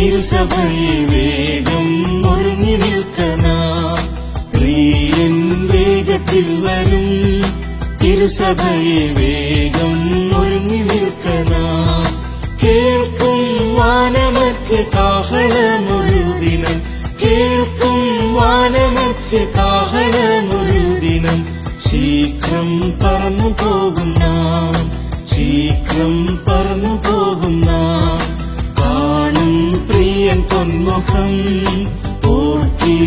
തിരുസഭയെ വേഗം ഒരുങ്ങി നിൽക്കണ. പ്രിയൻ വേഗത്തിൽ വരും തിരുസഭയെ വേഗം ഒരുങ്ങി നിൽക്കണ. കേൾക്കും വാനമധ്യ കാഹളമൊരു ദിനം കേൾക്കും വാനമധ്യ കാഹളമൊരു ദിനം ശീഘ്രം പറന്നു പോകും നാം. ശീഘ്രം പ്രിയൻ പൊന്മുഖം ഓർക്കിയിലെത്രയാനന്ദം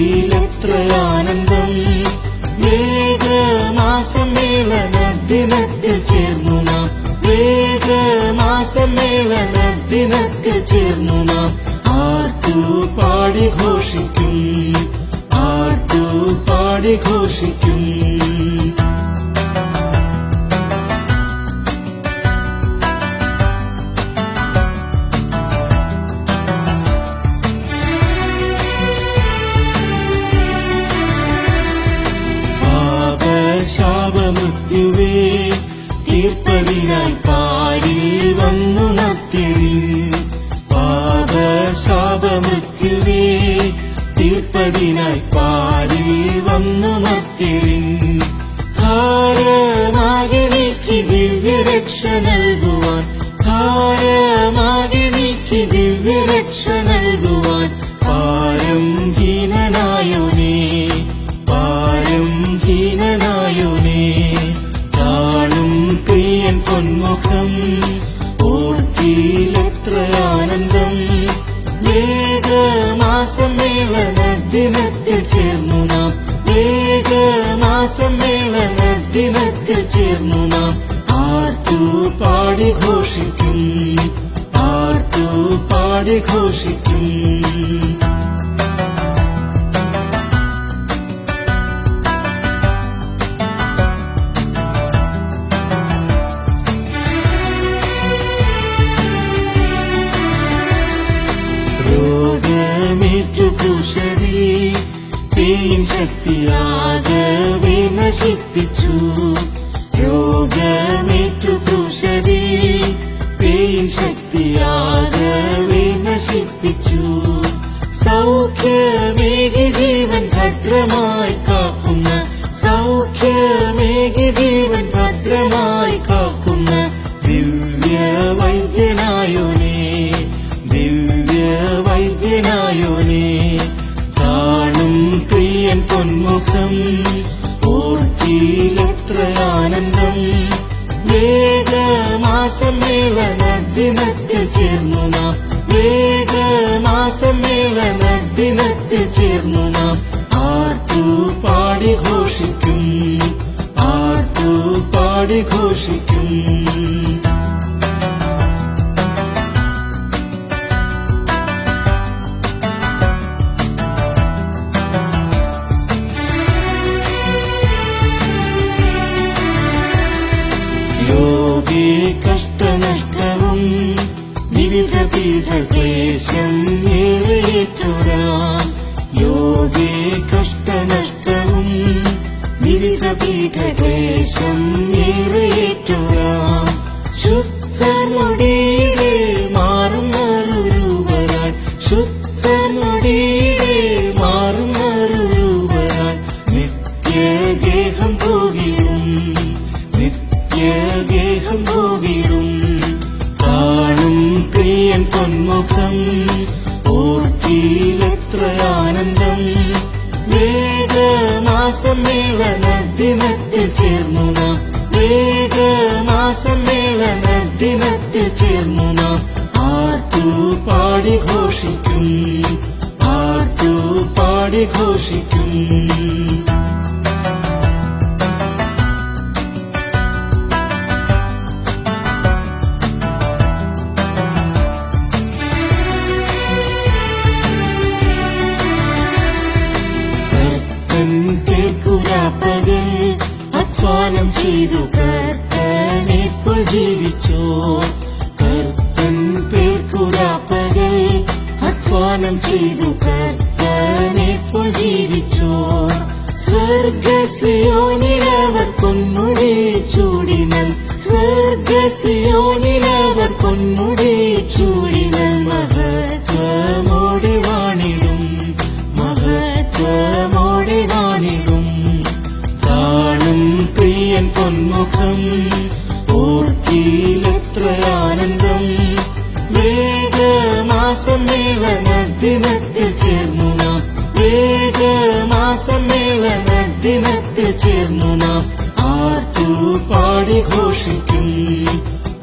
വേഗമാസമേളന ദിനത്തിൽ ചേർന്നു നാം. വേഗമാസമേളന ദിനത്തിൽ ചേർന്നു നാം. ആർത്തു പാടി ഘോഷിക്കും. ആർത്തു പാടി ഘോഷിക്കും. പാപശാപമൃത്യുവേ തീർപ്പതിനായി പാരിൽ വന്നു നത്തിരി പാപശാപമൃത്യുവേ തീർപ്പതിനായി പാരിൽ വന്നു നത്തിരി ഭാരമാകെ നീക്കി ദിവ്യരക്ഷ നൽകുവാൻ ഭാരമാകെ നീക്കി ദിവ്യരക്ഷ നൽകുവാൻ ഭാരം ഹീനനായോനേ ഓർക്കിയിലെത്ര ആനന്ദം. വേഗമാസമേളന ദിനത്തിൽ ചേർന്നു നാം. വേഗമാസമേളന ദിനത്തിൽ ചേർന്നു നാം. ആർത്തു പാടി ഘോഷിക്കും. ആർത്തു പാടി ഘോഷിക്കും. ശക്തിയാകവേ നശിപ്പിച്ചു രോഗമേറ്റു കുശരി പേയിൻ ശക്തിയാകവേ നശിപ്പിച്ചു സൗഖ്യമേകി ജീവൻ ഭദ്രമായി പൊന്മുഖം ഓർക്കിയിലെത്ര ആനന്ദം. വേഗമാസമേളന ദിനത്തിൽ ചേർന്നു. വിവിധ പീഠക്ലേശം ഏറേറ്റുരാൻ യോഗേ കഷ്ടനഷ്ടവും വിവിധ പീഠക്ലേശം ഏറേറ്റുരാൻ ശുദ്ധനൊടിയിലെ മാറും മറുരൂപരാൻ ശുദ്ധനൊടിയിലെ മാറും മറുരൂപരാൻ നിത്യഗേഹം പോകിടും നിത്യഗേഹം പൊന്മുഖം ഓർക്കിയിലെത്ര ആനന്ദം. വേഗമാസമേളന ദിനത്തിൽ ചേർന്നു നാം. വേഗമാസമേളന ദിനത്തിൽ ചേർന്നു നാം. ആർത്തു പാടി ഘോഷിക്കും ആർത്തു പാടി ഘോഷിക്കും. ചെയ്തു കർത്തനെപ്പോൾ ജീവിച്ചോ? സ്വർഗസിയോനിലവർ പൊന്നുടെ ചൂടിനൽ സ്വർഗസിയോനിലവർ പൊന്നുടെ ചൂടിനൽ മഹത്വമോടെ ചേർന്നു നാം ആർത്തു പാടി ഘോഷിക്കും.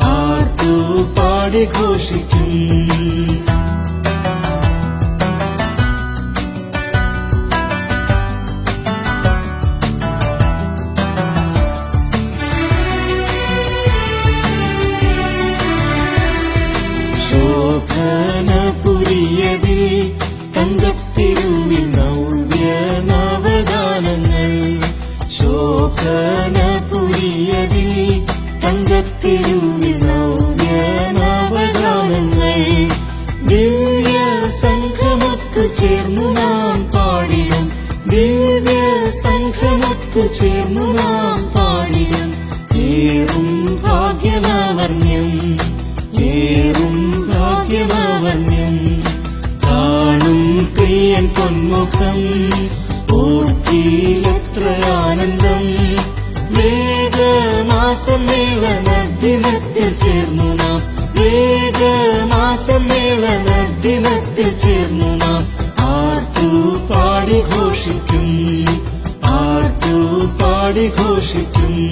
ആർത്തു പാടി ഘോഷിക്കും. ശോഭനപുരിയതിൽ തങ്കത്തിരുവിൽ ശോഭനപുരിയതിൽ തങ്കത്തിരുവിൽ നവ്യ നവദാനങ്ങൾ ദിവ്യ സംഘമൊത്തു ചേർന്നു നാം പാടിടും ദിവ്യ സംഘമൊത്തു ചേർന്നു പാടിടും ഏറും ഭാഗ്യമാവർണ്യം. ഏറും ഭാഗ്യമാവർണ്യം. കാണും പ്രിയൻ പൊന്മുഖം. വേഗമാസമ്മേളന ദിനത്തിൽ ചേർന്നു നാം. ആർത്തു പാടി ഘോഷിക്കും. ആർത്തു പാടി ഘോഷിക്കും.